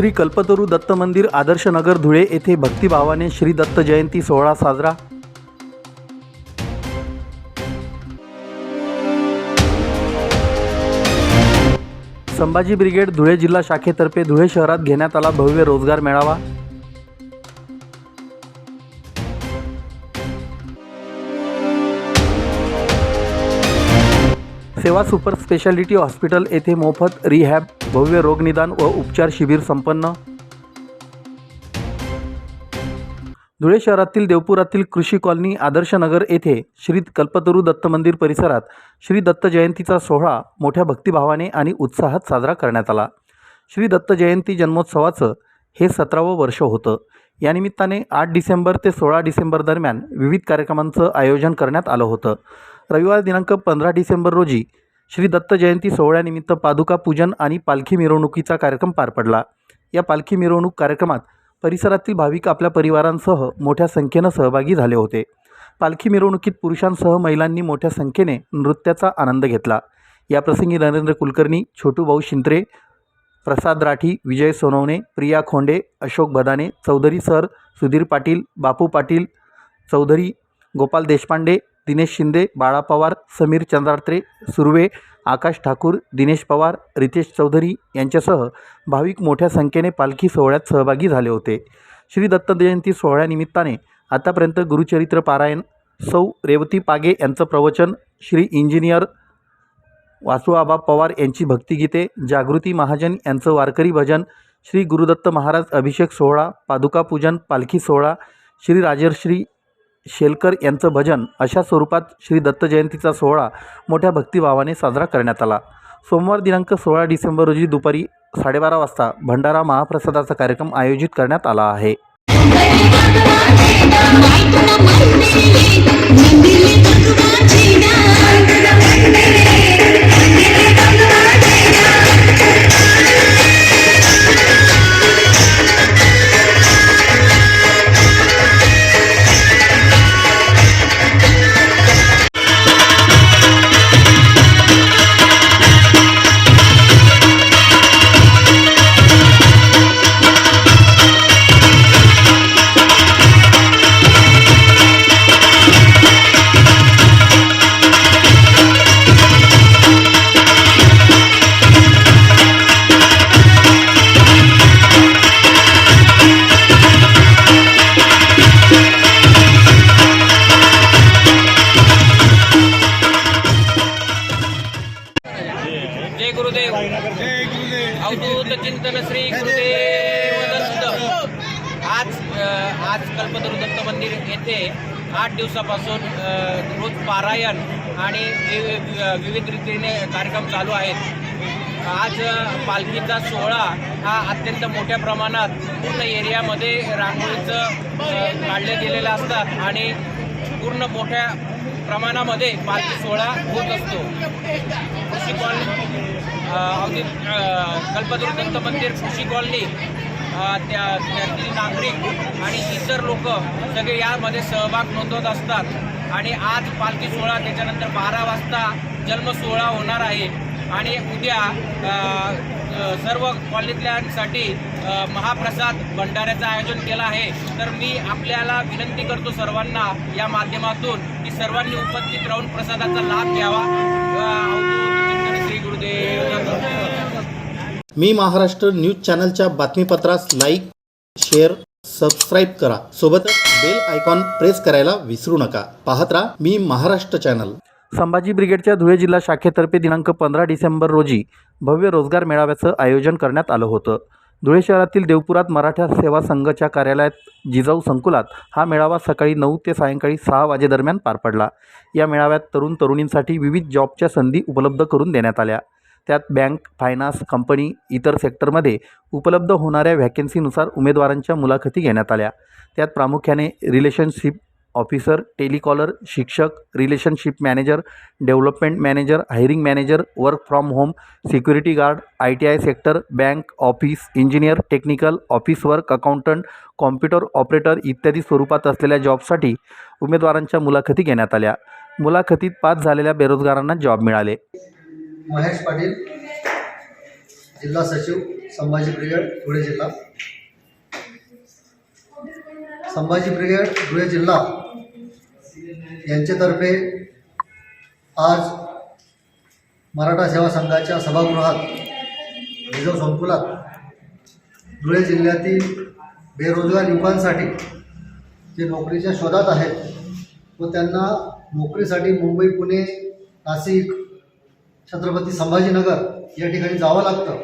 श्री कल्पतरू दत्त मंदिर आदर्शनगर धुळे येथे भक्तिभावाने श्री दत्त जयंती सोहळा साजरा. संभाजी ब्रिगेड धुळे जिल्हा शाखेतर्फे धुळे शहरात घेण्यात आला भव्य रोजगार मेळावा. सेवा सुपर स्पेशालिटी हॉस्पिटल येथे मोफत रिहॅब भव्य रोगनिदान व उपचार शिबिर संपन्न. धुळे शहरातील देवपुरातील कृषी कॉलनी आदर्शनगर येथे श्री कल्पतरू दत्त मंदिर परिसरात श्री दत्त जयंतीचा सोहळा मोठ्या भक्तिभावाने आणि उत्साहात साजरा करण्यात आला. श्री दत्त जयंती जन्मोत्सवाचं हे सतरावं वर्ष होतं. यानिमित्ताने आठ डिसेंबर ते सोळा डिसेंबर दरम्यान विविध कार्यक्रमांचं आयोजन करण्यात आलं होतं. रविवार दिनांक पंधरा डिसेंबर रोजी श्री दत्त जयंती सोहळ्यानिमित्त पादुका पूजन आणि पालखी मिरवणुकीचा कार्यक्रम पार पडला. या पालखी मिरवणूक कार्यक्रमात परिसरातील भाविक आपल्या परिवारांसह मोठ्या संख्येनं सहभागी झाले होते. पालखी मिरवणुकीत पुरुषांसह महिलांनी मोठ्या संख्येने नृत्याचा आनंद घेतला. याप्रसंगी नरेंद्र कुलकर्णी छोटू भाऊ शिंत्रे प्रसाद राठी विजय सोनवणे प्रिया खोंडे अशोक भदाने चौधरी सर सुधीर पाटील बापू पाटील चौधरी गोपाल देशपांडे दिनेश शिंदे बाळा पवार समीर चंद्रात्रे सुर्वे आकाश ठाकूर दिनेश पवार रितेश चौधरी यांच्यासह भाविक मोठ्या संख्येने पालखी सोहळ्यात सहभागी झाले होते. श्री दत्त जयंती सोहळ्यानिमित्ताने आतापर्यंत गुरुचरित्र पारायण सौ रेवती पागे यांचं प्रवचन श्री इंजिनियर वासुआबा पवार यांची भक्तिगीते जागृती महाजन यांचं वारकरी भजन श्री गुरुदत्त महाराज अभिषेक सोहळा पादुका पूजन पालखी सोहळा श्री राजर्श्री शेलकर यांचं भजन अशा स्वरूपात श्री दत्त जयंतीचा सोहळा मोठ्या भक्तिभावाने साजरा करण्यात आला. सोमवार दिनांक सोळा डिसेंबर रोजी दुपारी साडेबारा वाजता भंडारा महाप्रसादाचा कार्यक्रम आयोजित करण्यात आला आहे. ते आठ दिवसापासून रोज पारायण आणि विविध रीतीने कार्यक्रम चालू आहेत. आज पालखीचा सोहळा हा अत्यंत मोठ्या प्रमाणात पूर्ण एरियामध्ये रांगोळीचं काढले गेलेलं असतात आणि पूर्ण मोठ्या प्रमाणामध्ये पालखी सोहळा होत असतो. कृषी कॉलनी अगदी कल्पतरू दत्त मंदिर कृषी कॉलनी त्या त्यातील नागरिक आणि इतर लोक सगळे यामध्ये सहभाग नोंदवत असतात. आणि आज पालखी सोहळा त्याच्यानंतर बारा वाजता जन्म सोहळा होणार आहे. आणि उद्या सर्व कॉलनीतल्यांसाठी महाप्रसाद भंडाऱ्याचं आयोजन केलं आहे. तर मी आपल्याला विनंती करतो सर्वांना या माध्यमातून की सर्वांनी उपस्थित राहून प्रसादाचा लाभ घ्यावा. श्री गुरुदेव. मी महाराष्ट्र न्यूज चॅनलच्या बातमीपत्रास लाईक शेअर सबस्क्राईब करा. सोबतच बेल आयकॉन प्रेस करायला विसरू नका. पाहत राहा मी महाराष्ट्र चॅनल. संभाजी ब्रिगेडच्या धुळे जिल्हा शाखेतर्फे दिनांक पंधरा डिसेंबर रोजी भव्य रोजगार मेळाव्याचं आयोजन करण्यात आलं होतं. धुळे शहरातील देवपुरात मराठा सेवा संघाच्या कार्यालयात जिजाऊ संकुलात हा मेळावा सकाळी नऊ ते सायंकाळी सहा वाजेदरम्यान पार पडला. या मेळाव्यात तरुण तरुणींसाठी विविध जॉबच्या संधी उपलब्ध करून देण्यात आल्या. त्यात बँक फायनान्स कंपनी इतर सेक्टरमध्ये उपलब्ध होणाऱ्या व्हॅकन्सीनुसार उमेदवारांच्या मुलाखती घेण्यात आल्या. त्यात प्रामुख्याने रिलेशनशिप ऑफिसर टेलिकॉलर शिक्षक relationship manager development manager hiring manager work from home security guard I T I sector bank office engineer technical office work accountant computer operator इत्यादी स्वरूपात असलेल्या जॉबसाठी उमेदवारांच्या मुलाखती घेण्यात आल्या. मुलाखतीत पास झालेल्या बेरोजगारांना जॉब मिळाले. महेश पाटील जिल्हा सचिव संभाजी ब्रिगेड धुळे जिल्हा. संभाजी ब्रिगेड धुळे जिल्हा यांच्यातर्फे आज मराठा सेवा संघाच्या सभागृहात रिझर्व संकुलात धुळे जिल्ह्यातील बेरोजगार युवकांसाठी जे नोकरीच्या शोधात आहेत व त्यांना नोकरीसाठी मुंबई पुणे नाशिक छत्रपती संभाजीनगर या ठिकाणी जावं लागतं.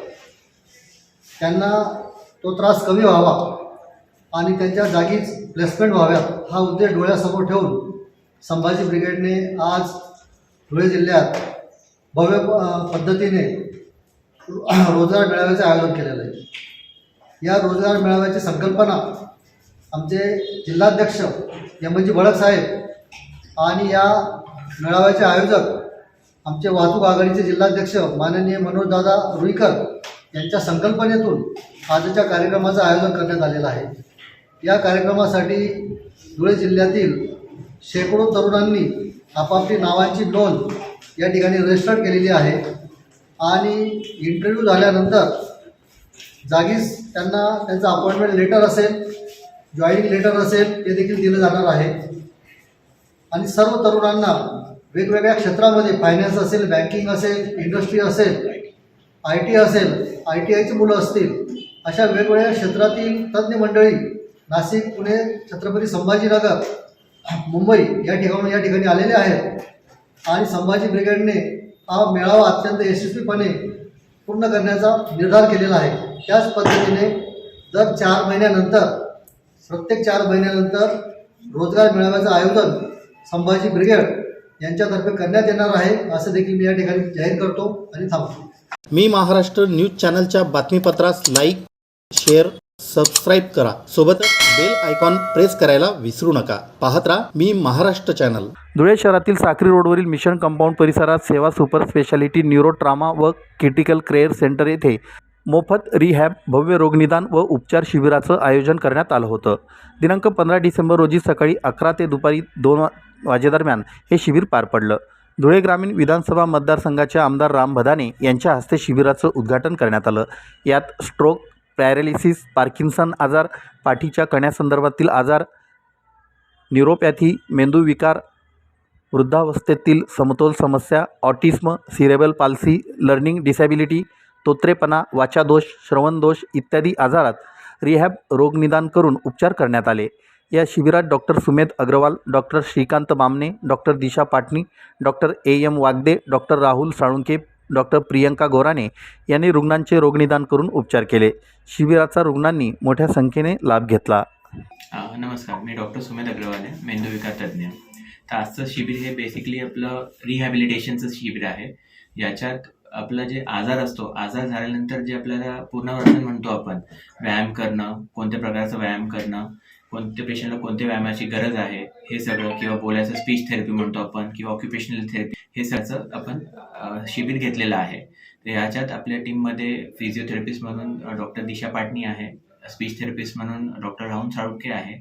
त्यांना तो त्रास कमी व्हावा आणि त्यांच्या जागीच प्लेसमेंट व्हाव्यात हा उद्देश डोळ्यासमोर ठेवून संभाजी ब्रिगेडने आज धुळे जिल्ह्यात भव्य प- पद्धतीने रोजगार मेळाव्याचे आयोजन केलेलं आहे. या रोजगार मेळाव्याची संकल्पना आमचे जिल्हाध्यक्ष यमनजी भडक साहेब आणि या मेळाव्याचे आयोजक आमचे वाहतूक आघाडीचे जिल्हाध्यक्ष माननीय मनोजदादा रुईकर यांच्या संकल्पनेतून आजच्या कार्यक्रमाचं आयोजन करण्यात आलेलं आहे. या कार्यक्रमासाठी धुळे जिल्ह्यातील शेकडो तरुणांनी आपापली नावांची नोंद या ठिकाणी रजिस्टर केलेली आहे आणि इंटरव्ह्यू झाल्यानंतर जागीच त्यांना त्यांचं अपॉइंटमेंट लेटर असेल जॉईनिंग लेटर असेल ते देखील दिलं जाणार आहे. आणि सर्व तरुणांना वेगवेगळ्या क्षेत्रामध्ये फायनान्स असेल बँकिंग असेल इंडस्ट्री असेल आय टी असेल आय टी आयची मुलं असतील अशा वेगवेगळ्या क्षेत्रातील तज्ज्ञ मंडळी नाशिक पुणे छत्रपती संभाजीनगर मुंबई या ठिकाणी या ठिकाणी आलेले आहेत. आणि संभाजी ब्रिगेडने हा मेळावा अत्यंत यशस्वीपणे पूर्ण करण्याचा निर्धार केलेला आहे. त्याच पद्धतीने दर चार महिन्यानंतर प्रत्येक चार महिन्यानंतर रोजगार मेळाव्याचं आयोजन संभाजी ब्रिगेड यांच्यातर्फे करण्यात येणार आहे असं देखील मी या ठिकाणी जाहीर करतो आणि थांबतो. मी महाराष्ट्र न्यूज चॅनलच्या बातमीपत्रास लाईक शेअर सबस्क्राईब करा. सोबतच बेल आयकॉन प्रेस करायला विसरू नका. पाहत राहा मी महाराष्ट्र चॅनल. धुळे शहरातील साक्री रोडवरील मिशन कंपाऊंड परिसरात सेवा सुपर स्पेशालिटी न्यूरो ट्रामा व क्रिटिकल केअर सेंटर येथे मोफत रिहॅब भव्य रोगनिदान व उपचार शिबिराचं आयोजन करण्यात आलं होतं. दिनांक पंधरा डिसेंबर रोजी सकाळी अकरा ते दुपारी दोन वाजेदरम्यान हे शिबिर पार पडलं. धुळे ग्रामीण विधानसभा मतदारसंघाचे आमदार राम भदाने यांच्या हस्ते शिबिराचं उद्घाटन करण्यात आलं. यात स्ट्रोक पॅरालिसिस पार्किन्सन आजार पाठीच्या कण्यासंदर्भातील आजार न्यूरोपॅथी मेंदूविकार वृद्धावस्थेतील समतोल समस्या autism cerebral palsy learning disability तोत्रेपणा वाचादोष श्रवणदोष इत्यादी आजारात रिहॅब रोगनिदान करून उपचार करण्यात आले. या शिबिरात doctor Sumedh Agrawal doctor Shrikant Bamne doctor Disha Patni doctor A M Wagde doctor Rahul Salunke doctor Priyanka Gorane यांनी रुग्णांचे रोगनिदान करून उपचार केले. शिबिराचा रुग्णांनी मोठ्या संख्येने लाभ घेतला. नमस्कार. मी डॉक्टर सुमेध अग्रवाल आहे मेंदूविकार तज्ज्ञ. तर आजचं शिबिर हे बेसिकली आपलं रिहॅबिलिटेशनचं शिबिर आहे. याच्यात आपलं जे आजार असतो आजार झाल्यानंतर जे आपल्याला पुनर्वसन म्हणतो आपण व्यायाम करणं कोणत्या प्रकारचा व्यायाम करणं कोणत्या पेशंटला कोणत्या व्यायामाची गरज आहे हे सगळं किंवा बोलायचं स्पीच थेरपी म्हणतो आपण किंवा ऑक्युपेशनल थेरपी हे सगळं आपण शिबिर घेतलेलं आहे. तर ह्याच्यात आपल्या टीममध्ये फिजिओथेरपिस्ट म्हणून डॉक्टर दिशा पाटणी आहे स्पीच थेरपिस्ट म्हणून डॉक्टर राहुल साळुके आहे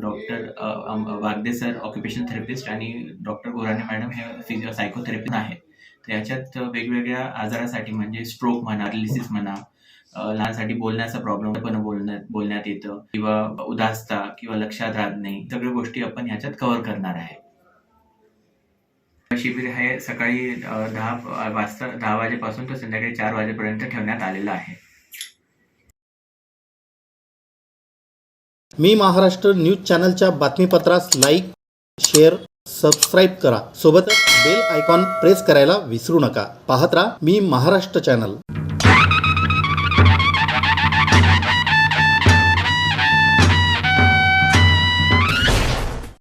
doctor Wagde sir occupational therapist आणि डॉक्टर गोराणे मॅडम हे फिजिओ सायकोथेरपिस्ट आहे तर याच्यात वेगवेगळ्या आजारासाठी म्हणजे स्ट्रोक म्हणा रिलिसिस म्हणा लहानसाठी बोलण्याचा प्रॉब्लेम पण बोलण्यात बोलण्यात येतं. किंवा उदासता किंवा लक्षात राहत नाही. सगळ्या गोष्टी आपण ह्याच्यात कव्हर करणार आहे. शिबिर हे सकाळी दहा वाजता दहा वाजेपासून तर संध्याकाळी चार वाजेपर्यंत ठेवण्यात आलेलं आहे. मी महाराष्ट्र न्यूज चॅनलच्या बातमीपत्रास लाईक शेअर सबस्क्राईब करा. सोबतच बेल आयकॉन प्रेस करायला विसरू नका. पाहत राहा मी महाराष्ट्र चॅनल.